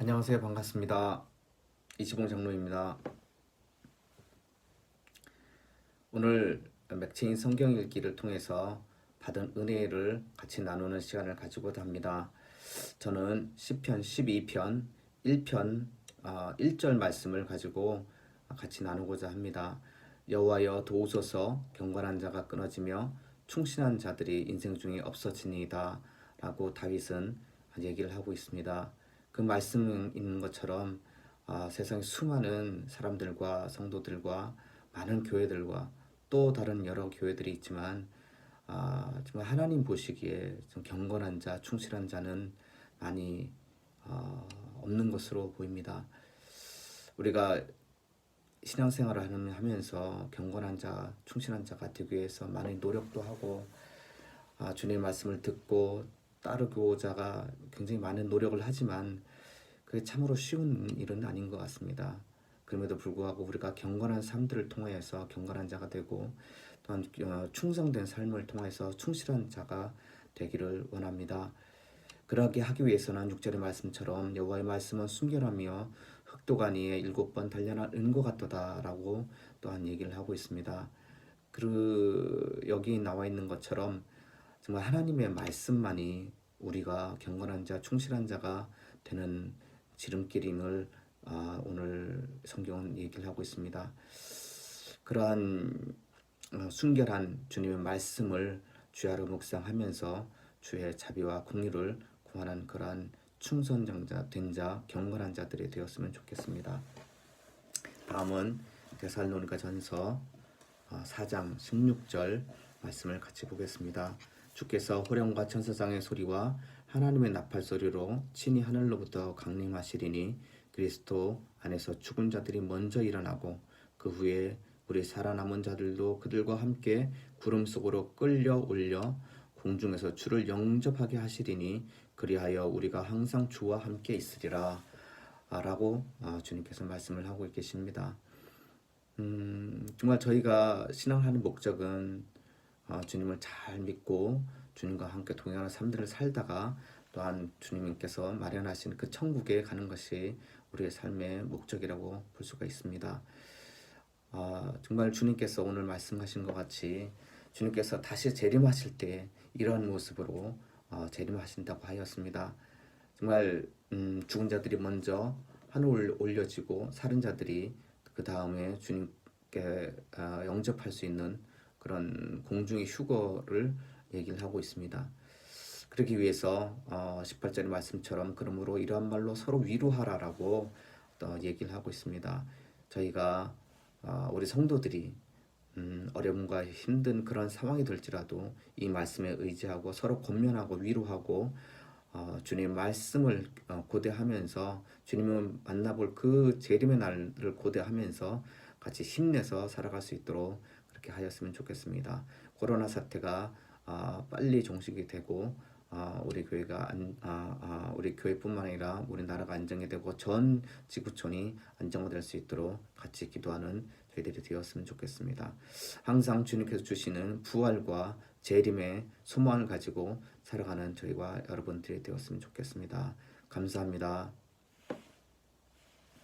안녕하세요. 반갑습니다. 이지봉 장로입니다. 오늘 맥체인 성경 읽기를 통해서 받은 은혜를 같이 나누는 시간을 가지고자 합니다. 저는 시편 12편 1편 어, 1절 말씀을 가지고 같이 나누고자 합니다. 여호와여 도우소서 경건한 자가 끊어지며 충신한 자들이 인생 중에 없어지니이다 라고 다윗은 얘기를 하고 있습니다. 그 말씀 있는 것처럼 아, 세상 수많은 사람들과 성도들과 많은 교회들과 또 다른 여러 교회들이 있지만 아, 정말 하나님 보시기에 좀 경건한 자, 충실한 자는 많이 어, 없는 것으로 보입니다. 우리가 신앙생활을 하면서 경건한 자, 충실한 자가 되기 위해서 많은 노력도 하고 아, 주님의 말씀을 듣고 따르고자가 굉장히 많은 노력을 하지만 그게 참으로 쉬운 일은 아닌 것 같습니다. 그럼에도 불구하고 우리가 경건한 삶들을 통하여서 경건한 자가 되고 또한 어, 충성된 삶을 통해서 충실한 자가 되기를 원합니다. 그러하게 하기 위해서는 6절의 말씀처럼 여호와의 말씀은 순결하며 흑도가니에 일곱 번 단련한 은과 같도다라고 또한 얘기를 하고 있습니다. 그 여기 나와 있는 것처럼 정말 하나님의 말씀만이 우리가 경건한 자, 충실한 자가 되는 지름길임을 아, 오늘 성경은 얘기를 하고 있습니다. 그러한 어, 순결한 주님의 말씀을 주야로 묵상하면서 주의 자비와 공의를 구하는 그러한 충성정자 된 자 경건한 자들이 되었으면 좋겠습니다. 다음은 데살로니가 전서 어, 4장 16절 말씀을 같이 보겠습니다. 주께서 호령과 천사장의 소리와 하나님의 나팔 소리로 친히 하늘로부터 강림하시리니 그리스도 안에서 죽은 자들이 먼저 일어나고 그 후에 우리 살아남은 자들도 그들과 함께 구름 속으로 끌려 올려 공중에서 주를 영접하게 하시리니 그리하여 우리가 항상 주와 함께 있으리라 아, 라고 아, 주님께서 말씀을 하고 계십니다. 음, 정말 저희가 신앙하는 목적은 어, 주님을 잘 믿고 주님과 함께 동행하는 삶들을 살다가 또한 주님께서 마련하신 그 천국에 가는 것이 우리의 삶의 목적이라고 볼 수가 있습니다. 아, 정말 주님께서 오늘 말씀하신 것 같이 주님께서 다시 재림하실 때 이러한 모습으로 어, 재림하신다고 하였습니다. 정말 음, 죽은 자들이 먼저 하늘 올려지고 살은 자들이 그 다음에 주님께 어, 영접할 수 있는 그런 공중의 휴거를 얘기를 하고 있습니다. 그러기 위해서 어, 18절의 말씀처럼 그러므로 이러한 말로 서로 위로하라라고 또 얘기를 하고 있습니다. 저희가 어, 우리 성도들이 음, 어려움과 힘든 그런 상황이 될지라도 이 말씀에 의지하고 서로 권면하고 위로하고 어, 주님의 말씀을 어, 고대하면서 주님을 만나볼 그 재림의 날을 고대하면서 같이 힘내서 살아갈 수 있도록 그렇게 하였으면 좋겠습니다. 코로나 사태가 아, 빨리 종식이 되고 아, 우리 교회가 안, 아, 아, 우리 교회뿐만 아니라 우리 나라가 안정이 되고 전 지구촌이 안정화될 수 있도록 같이 기도하는 저희들이 되었으면 좋겠습니다. 항상 주님께서 주시는 부활과 재림의 소망을 가지고 살아가는 저희와 여러분들이 되었으면 좋겠습니다. 감사합니다.